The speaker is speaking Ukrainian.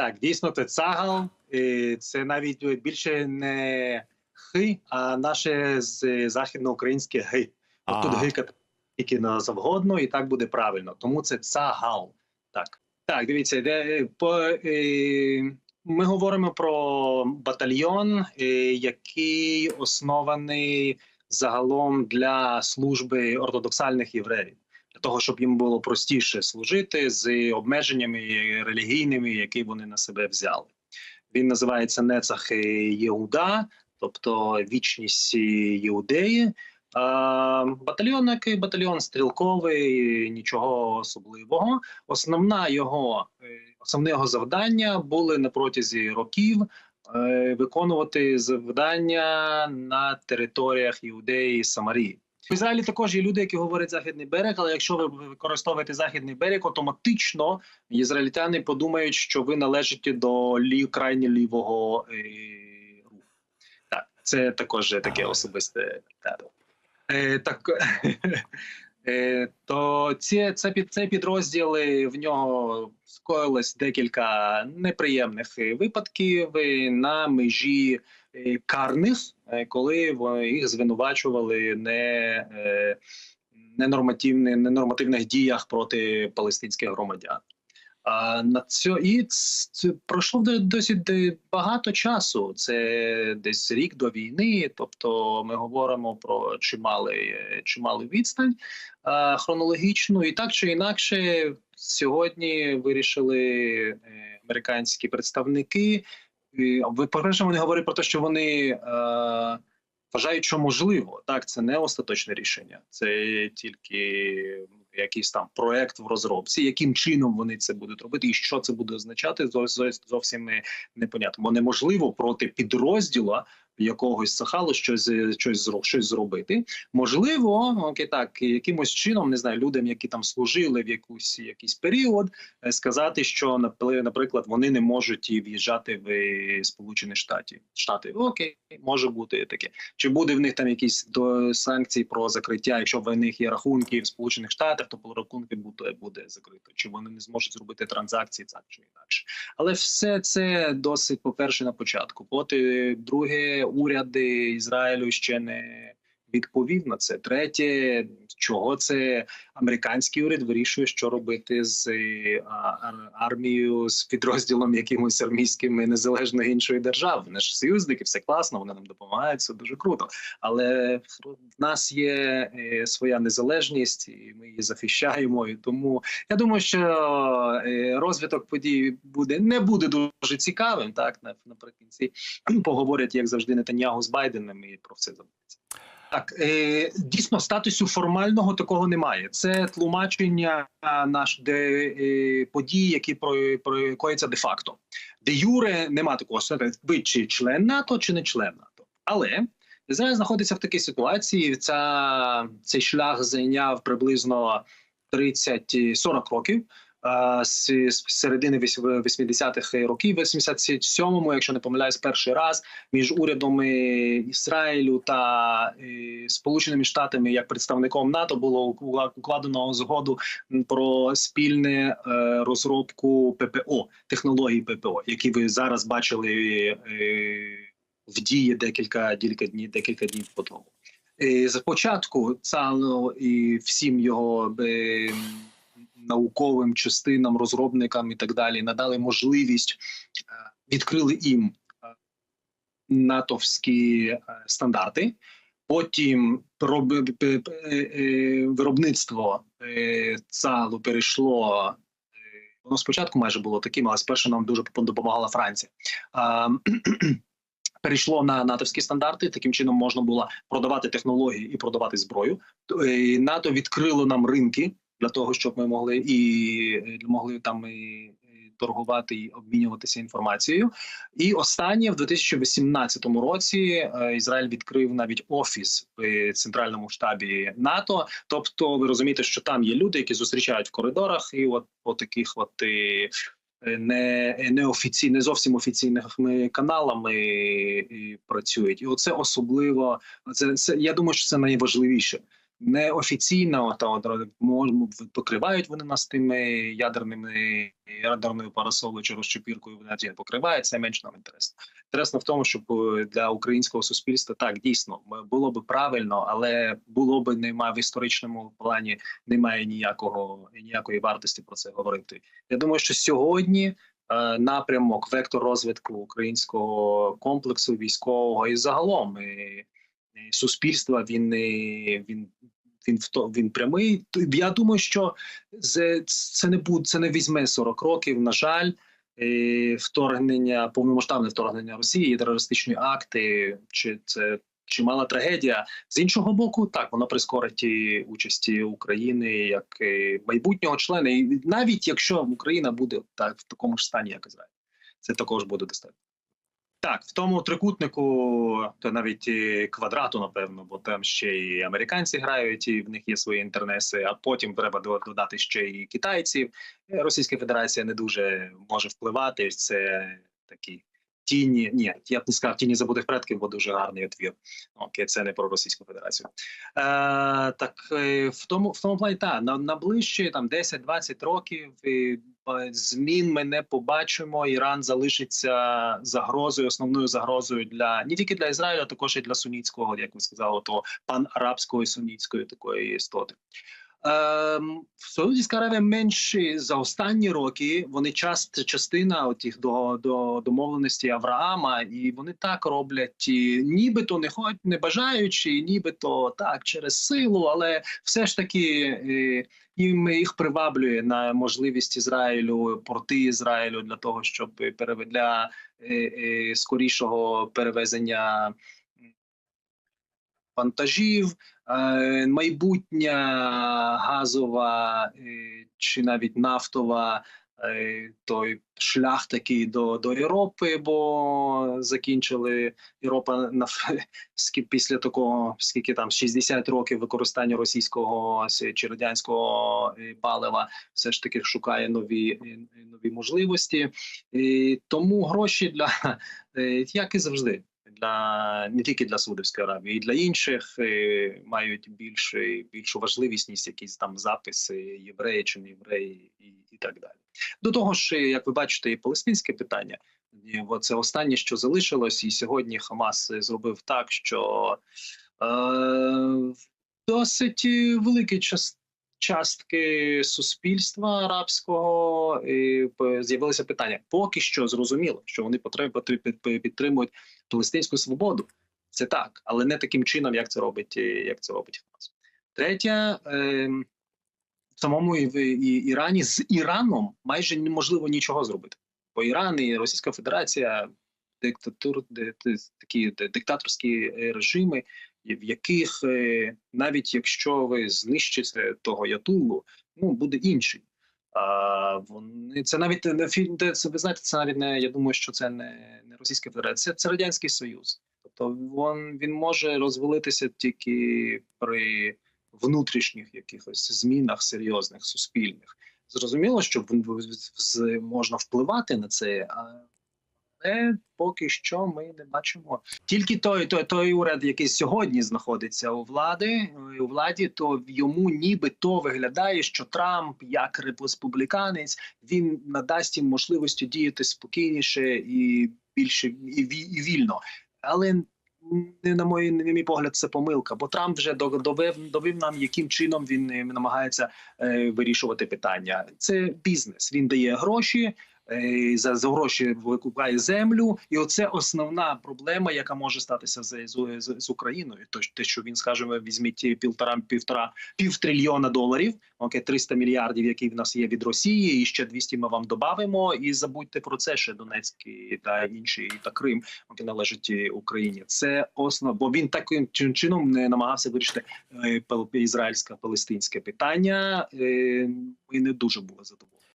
Так, дійсно, це цагал. Це навіть більше не хи, а наше з- західноукраїнське ги. От тут Ага. гикати тільки на завгодно, і так буде правильно. Тому це цагал. Так, так, дивіться, де по е, ми говоримо про батальйон, е, який оснований загалом для служби ортодоксальних євреїв. Того, щоб їм було простіше служити з обмеженнями релігійними, які вони на себе взяли. Він називається Нецах Єуда, тобто вічність Єудеї. Батальйон, який батальйон стрілковий, нічого особливого. Основна його е, основне його завдання були на протязі років е, виконувати завдання на територіях Іудеї і Самарії. В Ізраїлі також є люди, які говорять західний берег, але якщо ви використовуєте західний берег, автоматично ізраїльтяни подумають, що ви належите до лі крайні лівого е, руху. Так, це також таке особисте так. Е, так, то ці, це, під, це підрозділи в нього скоїлось декілька неприємних е, випадків е, на межі е, карних, е, коли їх звинувачували не, е, ненормативні, ненормативних діях проти палестинських громадян. А на цьо і це пройшло до- досить багато часу. Це десь рік до війни. Тобто, ми говоримо про чималий, е, чималий відстань хронологічну, і так чи інакше, сьогодні вирішили е, американські представники. Ви по-перше, вони говорять про те, що вони вважають, що можливо. Так, це не остаточне рішення, це тільки якийсь там проект в розробці. Яким чином вони це будуть робити, і що це буде означати, зовсім, зовсім не, непонятно. Бо неможливо проти підрозділа якогось сахалу щось, щось, зро- щось зробити. Можливо, окей, так якимось чином не знаю, людям, які там служили в якусь якийсь період, е, сказати, що наприклад, вони не можуть і в'їжджати в е, Сполучені Штати. Штати окей, може бути таке. Чи буде в них там якісь до санкції про закриття? Якщо в них є рахунки в Сполучених Штатах, то по рахунки буде буде закрито. Чи вони не зможуть зробити транзакції так чи інакше? Але все це досить, по-перше, на початку. Поти друге, уряди Ізраїлю ще не відповів на це. Третє, чого це американський уряд вирішує, що робити з е, армією, з підрозділом якимось армійським незалежної іншої держави. Вони ж союзники, все класно, вони нам допомагають, все дуже круто. Але в нас є е, своя незалежність, і ми її захищаємо. І тому я думаю, що е, розвиток подій буде не буде дуже цікавим. Так наприкінці поговорять, як завжди, Нетаньягу з Байденом і про все забудеться. Так, е, дійсно, статусу формального такого немає. Це тлумачення наш де е, які про, коїться де факто. Де юре нема такого. Ви чи член НАТО, чи не член НАТО. Але Ізраїль знаходиться в такій ситуації. Ця цей шлях зайняв приблизно 30-40 років. З середини вісь- 80-х років, в 87-му, якщо не помиляюсь, перший раз між урядом е, Ізраїлю та е, Сполученими Штатами як представником НАТО було укладено згоду про спільне е, розробку ППО технологій ППО, які ви зараз бачили е, в дії декілька декілька днів, декілька днів по тому. Спочатку ЦАНу і всім його науковим частинам, розробникам і так далі надали можливість, е, відкрили їм е, натовські е, стандарти. Потім виробництво ЦАЛу перейшло. Воно спочатку майже було таким, але спершу нам дуже допомагала Франція. Перейшло на натовські стандарти. Таким чином можна було продавати технології і продавати зброю. НАТО відкрило нам ринки для того, щоб ми могли і е, могли там і, торгувати і обмінюватися інформацією. І останнє в 2018 році е, Ізраїль відкрив навіть офіс в центральному штабі НАТО. Тобто, ви розумієте, що там є люди, які зустрічають в коридорах, і от по таких от. е, Не, не офіційно, не зовсім офіційними каналами працюють, і оце особливо. Це, це я думаю, що це найважливіше неофіційно та от, покривають вони нас тими ядерними ядерною парасолою чи розчепіркою. Вони покривають. Це менш нам інтересно. Інтересно в тому, щоб е, для українського суспільства так дійсно було би правильно, але було би немає в історичному плані немає ніякого ніякої вартості про це говорити. Я думаю, що сьогодні е, напрямок, вектор розвитку українського комплексу військового і загалом і суспільства він він. Він він прямий. Я думаю, що це, не буде це не візьме 40 років. На жаль, е, вторгнення, повномасштабне вторгнення Росії, терористичні акти, чи це чимала трагедія. З іншого боку, так воно прискорить участі України як е, майбутнього члена, і навіть якщо Україна буде так в такому ж стані, як Ізраїль, це також буде достатньо. Так, в тому трикутнику, то навіть і квадрату, напевно, бо там ще і американці грають, і в них є свої інтернеси. А потім треба до- додати ще і китайців. Е, Російська Федерація не дуже може впливати. Це такі тіні. Ні, я б не сказав тіні забутих предків, бо дуже гарний отвір. Окей, це не про Російську Федерацію. Е, так е, в тому в тому плані та на, на ближче там 10-20 років і, е, змін ми не побачимо. Іран залишиться загрозою, основною загрозою для не тільки для Ізраїля, а також і для сунітського, як ви сказали, то панарабської сунітської такої істоти. Ем, Саудівська Аравія менші за останні роки. Вони часто частина отих до, до домовленості Авраама, і вони так роблять, і нібито не хоч не бажаючи, нібито так через силу, але все ж таки е, їм їх приваблює на можливість Ізраїлю порти Ізраїлю для того, щоб переве- для е, е, скорішого перевезення вантажів, е, майбутня газова е, чи навіть нафтова. е, Той шлях такий до, до Європи, бо закінчили Європа на після такого, скільки там 60 років використання російського чи радянського палива, все ж таки шукає нові, нові можливості. І тому гроші для як і завжди, для не тільки для Саудовської Аравії, і для інших е, мають більше більшу важливість, якісь там записи євреї чи не євреї, і, і так далі. До того ж, як ви бачите, і палестинське питання. Це останнє, що залишилось, і сьогодні Хамас зробив так, що е, досить е, великий час. Частки суспільства арабського і з'явилося питання. Поки що зрозуміло, що вони підтримують палестинську свободу. Це так, але не таким чином, як це робить, е, як це робить Хамас. Третє, е, в самому Ірані з Іраном майже неможливо нічого зробити. Бо Іран і Російська Федерація диктатур, такі диктаторські е, режими, в яких е, навіть якщо ви знищите того ятулу, ну буде інший. А вони це навіть не фільм, де це ви знаєте, це навіть не я думаю, що це не, не Російська Федерація, це, це Радянський Союз. Тобто він, він може розвалитися тільки при внутрішніх якихось змінах серйозних, суспільних. Зрозуміло, що можна впливати на це, але поки що ми не бачимо. Тільки той, той, той уряд, який сьогодні знаходиться у влади у владі, то йому нібито виглядає, що Трамп, як республіканець, він надасть їм можливості діяти спокійніше і більше і, і вільно. Але не на мій, на мій погляд, це помилка, бо Трамп вже до- довів, довів нам, яким чином він е, намагається е, вирішувати питання. Це бізнес. Він дає гроші. Е, За, за гроші викупає землю, і оце основна проблема, яка може статися з, з, з, Україною. То те, що він скаже, візьміть півтора півтора півтрильйона доларів, окей, 300 мільярдів, які в нас є від Росії, і ще 200 ми вам додамо. І забудьте про це ще Донецький та інші та Крим, які належать Україні. Це основа, бо він таким чин- чином не намагався вирішити е, пал- ізраїльсько-палестинське питання. Е, Ми не дуже були задоволені.